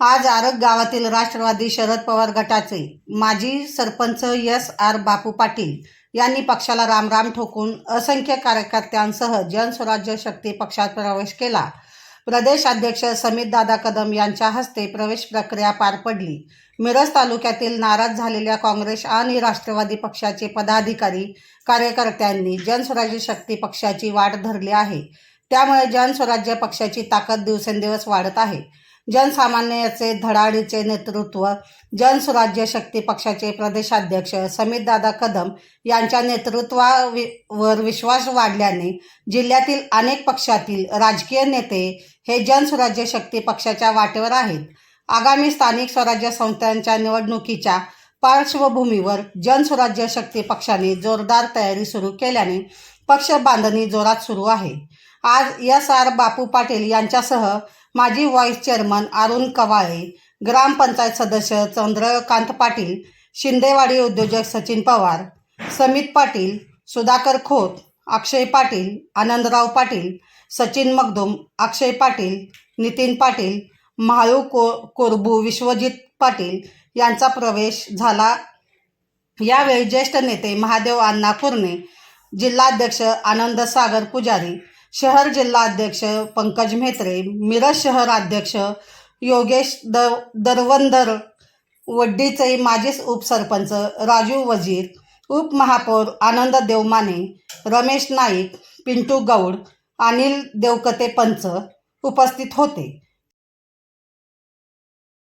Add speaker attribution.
Speaker 1: आज आरग गावातील राष्ट्रवादी शरद पवार गटाचे माजी सरपंच एस आर बापू पाटील यांनी पक्षाला रामराम ठोकून असंख्य कार्यकर्त्यांसह जनस्वराज्य शक्ती पक्षात प्रवेश केला. प्रदेश अध्यक्ष समित दादा कदम यांच्या हस्ते प्रवेश प्रक्रिया पार पडली. मिरज तालुक्यातील नाराज झालेल्या काँग्रेस आणि राष्ट्रवादी पक्षाचे पदाधिकारी कार्यकर्त्यांनी जनस्वराज्य शक्ती पक्षाची वाट धरली आहे. त्यामुळे जनस्वराज्य पक्षाची ताकद दिवसेंदिवस वाढत आहे. जनसामान्याचे धडाडीचे नेतृत्व जनसुराज्य शक्ती पक्षाचे प्रदेशाध्यक्ष समितदादा कदम यांच्या नेतृत्वावर विश्वास वाढल्याने जिल्ह्यातील अनेक पक्षातील राजकीय नेते हे जनसुराज्य शक्ती पक्षाच्या वाटेवर आहेत. आगामी स्थानिक स्वराज्य संस्थांच्या निवडणुकीच्या पार्श्वभूमीवर जनसुराज्य शक्ती पक्षाने जोरदार तयारी सुरू केल्याने पक्ष बांधणी जोरात सुरू आहे. आज एस आर बापू पाटील यांच्यासह माजी व्हाईस चेअरमन अरुण कवाळे ग्रामपंचायत सदस्य चंद्रकांत पाटील शिंदेवाडी उद्योजक सचिन पवार समित पाटील सुधाकर खोत अक्षय पाटील आनंदराव पाटील सचिन मगदुम अक्षय पाटील नितीन पाटील म्हाळू को कोरबू विश्वजित पाटील यांचा प्रवेश झाला. यावेळी ज्येष्ठ नेते महादेव अण्णा कुर्णे जिल्हाध्यक्ष आनंद सागर पुजारी शहर जिल्हाध्यक्ष पंकज म्हेत्रे मिरज शहर अध्यक्ष योगेश द दरवंदर वड्डीचे माजी उपसरपंच राजू वजीर उपमहापौर आनंद देवमाने रमेश नाईक पिंटू गौड अनिल देवकते पंच उपस्थित होते.